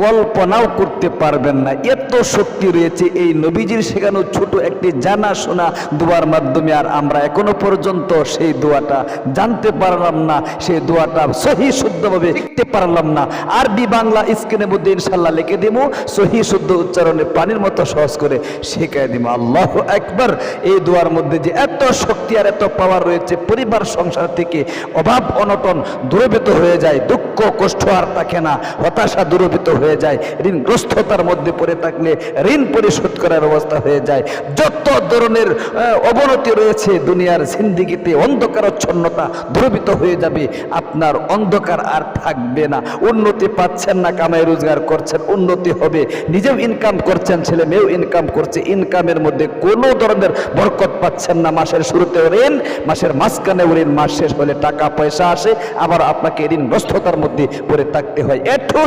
কল্পনাও করতে পারবেন না। এত শক্তি রয়েছে এই নবীজির শেখানো ছোট একটি জানা শোনা দোয়ার মাধ্যমে, আর আমরা এখনও পর্যন্ত সেই দোয়াটা জানতে পারলাম না, সেই দোয়াটা সহি শুদ্ধভাবে লিখতে পারলাম না। আরবি বাংলা স্ক্রিনের মধ্যে ইনশাল্লাহ লিখে দিব, সহি শুদ্ধ উচ্চারণে পানির মতো সহজ করে শেখায় দিব। আল্লাহ একবার এই দোয়ার মধ্যে যে এত শক্তি আর এত পাওয়ার রয়েছে, পরিবার, সংসার থেকে অভাব, অনটন দূরভূত হয়ে যায়, দুঃখ, কষ্ট আর থাকে না, হতাশা দূরভূত হয়ে যায়, ঋণগ্রস্ততার মধ্যে পড়ে থাকলে ঋণ পরিশোধ করার অবস্থা হয়ে যায়। যত ধরনের অবনতি রয়েছে দুনিয়ার জিন্দিগিতে, অন্ধকারচ্ছন্নতা দূরভূত হয়ে যাবে, আপনার অন্ধকার আর থাকবে না। উন্নতি পাচ্ছেন না, কামাই রোজগার করছেন, উন্নতি হবে। নিজেও ইনকাম করছেন, ছেলে মেয়েও ইনকাম করছে। ইনকামের মধ্যে কোনো ধরনের বরকত পাচ্ছেন না। মাসের শুরুতে ঋণ, মাসের মাঝখানে ঋণ, মাস শেষ হলে টাকা পয়সা আসে, আবার আপনাকে ঋণগ্রস্ততার মধ্যে পড়ে থাকতে হয়। এ টু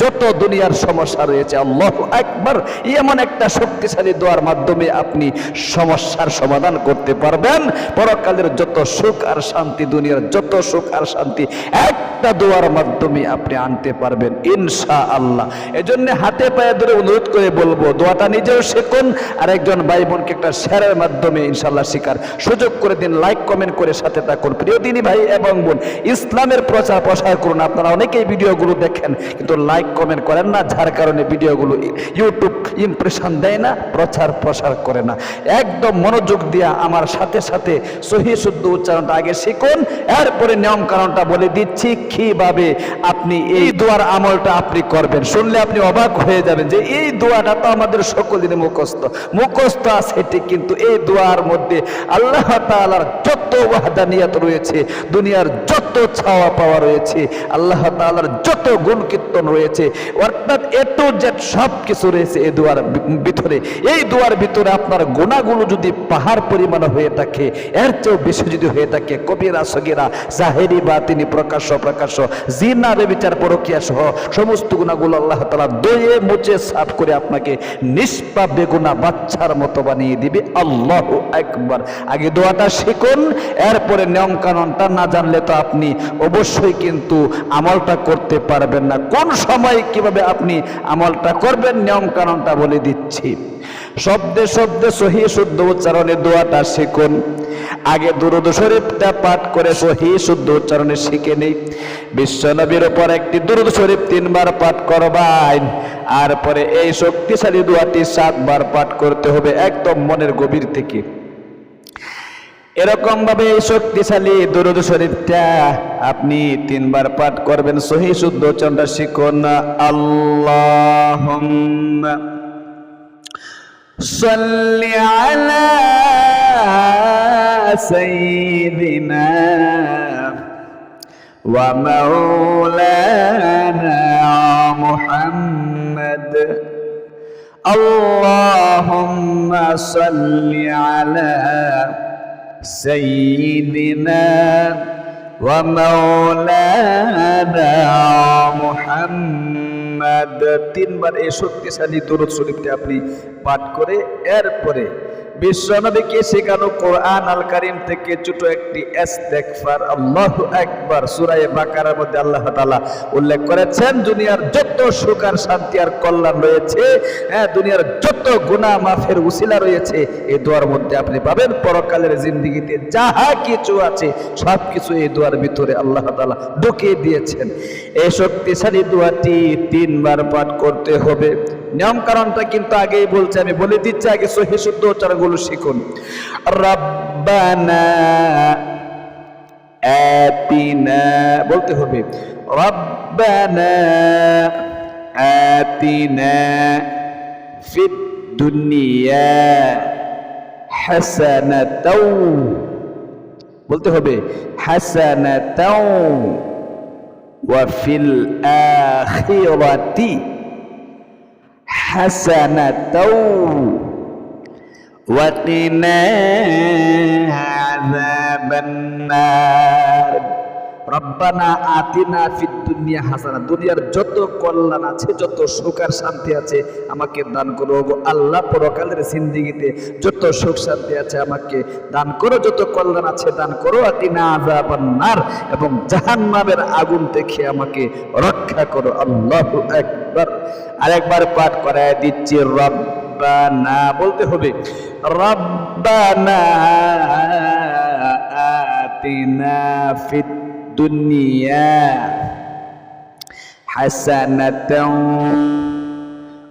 যত দুনিয়ার সমস্যা রয়েছে। আল্লাহ একবার এমন একটা শক্তিশালী দোয়ার মাধ্যমে আপনি সমস্যার সমাধান করতে পারবেন। পরকালের যত সুখ আর শান্তি, দুনিয়ার যত সুখ আর শান্তি, একটা দোয়ার মাধ্যমে আপনি আনতে পারবেন ইনশা আল্লাহ এজন্য হাতে পায়ে ধরে অনুরোধ করে বলব, দোয়াটা নিজেও শেখুন আর একজন ভাই বোনকে একটা শেয়ারের মাধ্যমে ইনশাল্লাহ শিকার সুযোগ করে দিন লাইক কমেন্ট করে সাথে থাকুন। প্রিয় দিনী ভাই এবং বোন, ইসলামের প্রচার প্রসার করুন। আপনারা অনেকেই ভিডিওগুলো দেখেন, কিন্তু লাইক কমেন্ট করেন না, যার কারণে ভিডিওগুলো ইউটিউব ইমপ্রেশন দেয় না, প্রচার প্রসার করে না। একদম মনোযোগ দিয়া আমার সাথে সাথে সহি শুদ্ধ উচ্চারণটা আগে শিখুন, এরপরে নিয়ম কারণটা বলে দিচ্ছি কীভাবে আপনি এই দোয়ার আমলটা আপনি করবেন। শুনলে আপনি অবাক হয়ে যাবেন যে এই দোয়াটা তো আমাদের সকলের মুখস্থ। মুখস্থ আছে ঠিক, কিন্তু এই দোয়ার মধ্যে আল্লাহ তাআলার যত ওয়াহদানিয়াত রয়েছে, দুনিয়ার যত ছাওয়া পাওয়া রয়েছে, আল্লাহ তাআলার যত গুণ কীর্তন রয়েছে অর্থাৎ এ টু জেড সব কিছু রয়েছে এই দুয়ার ভিতরে। এই দুয়ার ভিতরে আপনার গুণাগুলো যদি পাহাড় পরিমাণ হয়ে থাকে, এর চেয়েও বেশি যদি হয়ে থাকে, কবিরা, সগিরা, জাহেরি বা তিনি প্রকাশ্য প্রকাশ্য জিনা বেবিচার পরকিয়া সহ সমস্ত গুণাগুলো আল্লাহ তালা দয়ে মুচে সাফ করে আপনাকে নিষ্পাপ, বেগুনা বাচ্চার মতো বানিয়ে দিবে। আল্লাহ একবার আগে দোয়াটা শিখুন, এরপরে নিয়ম কানুনটা না জানলে তো আপনি অবশ্যই কিন্তু আমলটা করতে পারবেন না। কোন সময় কীভাবে আপনি আমলটা করবেন? নিয়ম কানুনটা বলে দিচ্ছি। শব্দে শব্দে সহি শুদ্ধ উচ্চারণে দোয়াটা শিখুন। আগে দুরুদ শরীফটা পাঠ করে সহি শুদ্ধ উচ্চারণে শিখে নেই। বিশ্বনবীর উপর একটি দুরুদ শরীফ তিনবার পাঠ করবান আর পরে এই শক্তিশালী দোয়াটি সাতবার পাঠ করতে হবে একদম মনের গভীর থেকে। এরকম ভাবে এই শক্তিশালী দুরুদ শরীফটা আপনি তিনবার পাঠ করবেন সহি শুদ্ধ উচ্চারণটা শিখুন আল্লাহ صل على سيدنا ومولانا محمد اللهم صل على سيدنا ومولانا محمد তিনবার এই শক্তিশালী দরুদ শরীফটি আপনি পাঠ করে এরপরে বিশ্বনবীকে শেখানো কোরআন আল কারিম থেকে ছোট একটি আল্লাহু আকবার। সূরা বাকারার মধ্যে আল্লাহ তালা উল্লেখ করেছেন, দুনিয়ার যত সুখ আর শান্তি আর কল্যাণ রয়েছে হ্যাঁ দুনিয়ার যত গুনাহ মাফের উসিলা রয়েছে এই দোয়ার মধ্যে আপনি পাবেন। পরকালের জিন্দিগিতে যাহা কিছু আছে সব কিছু এই দোয়ার ভিতরে আল্লাহ তাআলা ঢুকিয়ে দিয়েছেন। এই শক্তিশালী দোয়াটি তিনবার পাঠ করতে হবে। নিয়ম কারণটা কিন্তু আগেই বলছে, আমি বলে দিচ্ছি, আগে সহি শুদ্ধ উচ্চারণগুলো শিখুন। রব্বানা আতিনা, বলতে হবে, রব্বানা আতিনা ফিদ দুনিয়া হাসানাতাও, বলতে হবে, হাসানাতাও, ওয়া ফিল আখিরাতি। حسنة وقنا عذاب النار রব্বানা আতিনা ফিদ দুনিয়া হাসানা দুনিয়ার যত কল্যাণ আছে যত সুখ আর শান্তি আছে আমাকে দান করো গো আল্লাহ পরকালের জিন্দিগিতে যত সুখ শান্তি আছে আমাকে দান করো যত কল্যাণ আছে দান করো আতিনা আযাবান্নার এবং জাহান্নামের আগুন থেকে আমাকে রক্ষা করো আল্লাহু আকবার আকবার আরেকবার পাঠ করায় দিচ্ছি রব্বানা বলতে হবে রব্বানা আতিনা ফিদ দুনিয়া হাসানাতাও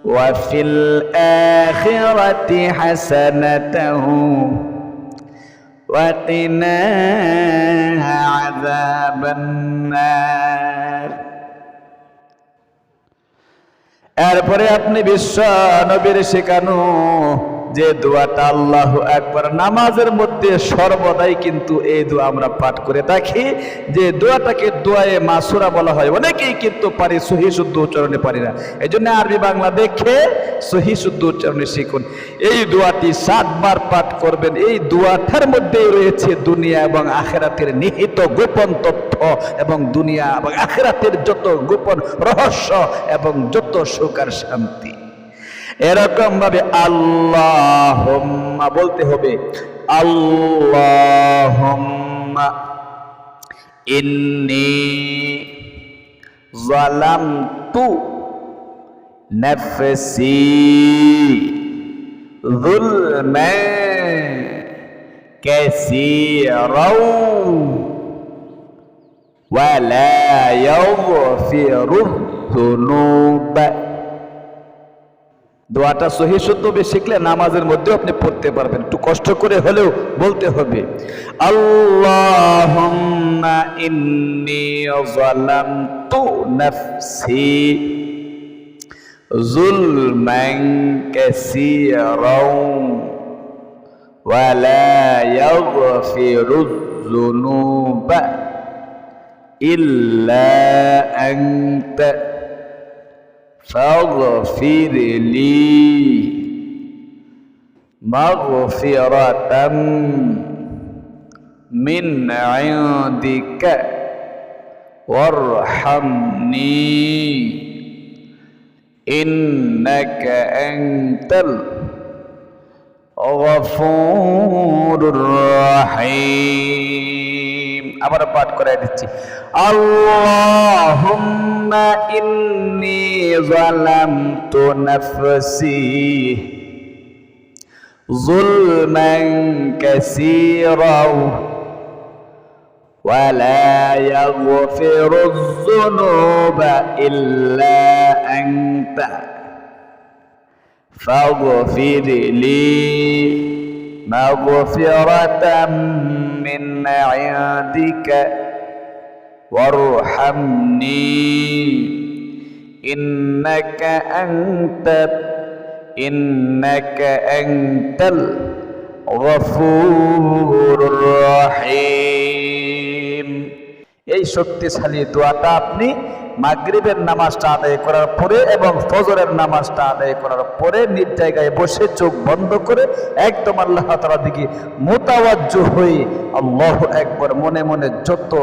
وفي الآخرة حسنة وقنا عذاب النار এরপরে আপনি বিশ্ব নবীর শেখানো যে দোয়াটা আল্লাহ একবার নামাজের মধ্যে সর্বদাই কিন্তু এই দোয়া আমরা পাঠ করে থাকি। যে দোয়াটাকে দোয়ায়ে মাসুরা বলা হয়। অনেকেই কিন্তু পারি সহি শুদ্ধ উচ্চারণে পারি না। এই জন্য আরবি বাংলা দেখে সহি শুদ্ধ উচ্চারণে শিখুন। এই দোয়াটি সাতবার পাঠ করবেন। এই দোয়াটার মধ্যেই রয়েছে দুনিয়া এবং আখেরাতের নিহিত গোপন তথ্য এবং দুনিয়া এবং আখেরাতের যত গোপন রহস্য এবং যত সুখ আর শান্তি। এরকম ভাবে আল্লাহ বলতে হবে আল্লাহ ইন্নি জালামতু নফসি ظلما كثيرا ولا يغفر الذنوب দোয়াটা সহি শুদ্ধভাবে শিখলে নামাজের মধ্যেও আপনি পড়তে পারবেন একটু কষ্ট করে হলেও বলতে হবে আল্লাহুম্মা ইন্নি যালামতু নাফসি যুলমান কাসীরাও ولا يغفر الذنوب إلا أنت فاغفر لي. مغفرة من عندك. وارحمني. إنك أنت الرحيم আবার পাঠ করে দিচ্ছি আল্লাহুম্মা ইন্নি যালামতু নাফসি যুলমান কাসীরা ولا يغفر الذنوب إلا أنت فاغفر لي مغفرة من عندك وارحمني إنك أنت إنك أنت الغفور الرحيم এই শক্তিশালী দোয়াটা আপনি মাগরিবের নামাজটা আদায় করার পরে এবং ফজরের নামাজটা আদায় করার পরে নিজ জায়গায় বসে চোখ বন্ধ করে একদম আল্লাহ তালা দিকে মোতাবাজ্য হয়ে আল্লাহ একবার মনে মনে যত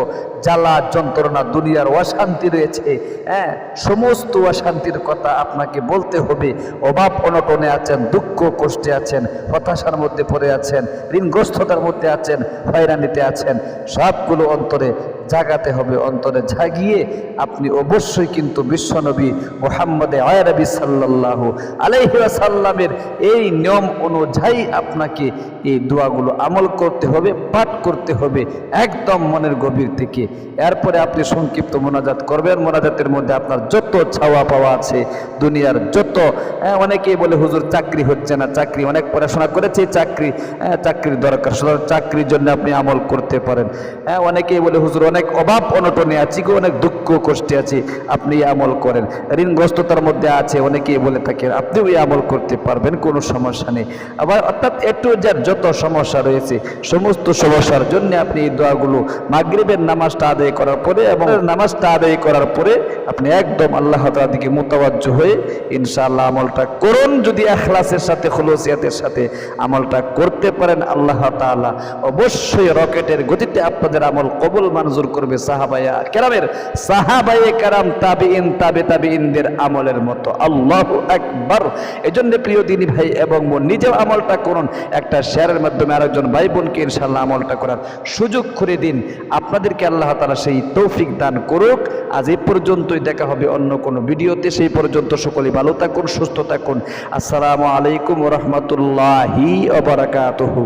জ্বালা যন্ত্রণা দুনিয়ার অশান্তি রয়েছে হ্যাঁ সমস্ত অশান্তির কথা আপনাকে বলতে হবে। অভাব অনটনে আছেন, দুঃখ কষ্টে আছেন, হতাশার মধ্যে পড়ে আছেন, ঋণগ্রস্ততার মধ্যে আছেন, হয়রানিতে আছেন, সবগুলো অন্তরে জাগাতে হবে অন্তরে জাগিয়ে আপনি অবশ্যই কিন্তু বিশ্বনবী মোহাম্মদে আয়রবি সাল্লাহ আলাইসাল্লামের এই নিয়ম অনুযায়ী আপনাকে এই দোয়াগুলো আমল করতে হবে পাঠ করতে হবে একদম মনের গভীর থেকে। এরপরে আপনি সংক্ষিপ্ত মোনাজাত করবেন। মোনাজাতের মধ্যে আপনার যত ছাওয়া পাওয়া আছে দুনিয়ার যত হ্যাঁ, অনেকেই বলে হুজুর চাকরি হচ্ছে না চাকরি। অনেক পড়াশোনা করেছে চাকরি হ্যাঁ, চাকরির দরকার। চাকরির জন্য আপনি আমল করতে পারেন। হ্যাঁ অনেকেই বলে হুজুর অনেক অভাব অনটনে আছি গো, অনেক দুঃখ কষ্টে আছি। আপনি আমল করেন। ঋণগ্রস্ততার মধ্যে আছে, অনেকেই বলে থাকেন আপনিও এই আমল করতে পারবেন, কোনো সমস্যা নেই। আবার অর্থাৎ একটু যার যত সমস্যা রয়েছে, সমস্ত সমস্যার জন্য আপনি এই দোয়াগুলো মাগরিবের নামাজটা আদায় করার পরে এবং নামাজটা আদায় করার পরে আপনি একদম আল্লাহ তাআলার দিকে মোতাবাজ্য হয়ে ইনশাআল্লাহ আমলটা করুন। যদি এখলাসের সাথে, খলুসিয়াতের সাথে আমলটা করতে পারেন, আল্লাহ তাআলা অবশ্যই রকেটের গতিতে আপনাদের আমল কবুল, মঞ্জুর দূর করবে সাহাবায়া কেরামের। সাহাবায়ে কারাম তাবে ইন তাবে তাবে ইনদের আমলের মতো। আল্লাহ একবার এজন্য প্রিয় দিনী ভাই এবং বোন, নিজেও আমলটা করুন। একটা শেয়ারের মাধ্যমে আরেকজন ভাই বোনকে ইনশাল্লাহ আমলটা করার সুযোগ করে দিন। আপনাদেরকে আল্লাহ তালা সেই তৌফিক দান করুক। আজ এই পর্যন্তই দেখা হবে অন্য কোনো ভিডিওতে। সেই পর্যন্ত সকলে ভালো থাকুন, সুস্থ থাকুন। আসসালামু আলাইকুম রহমতুল্লাহি অবরাকাতহু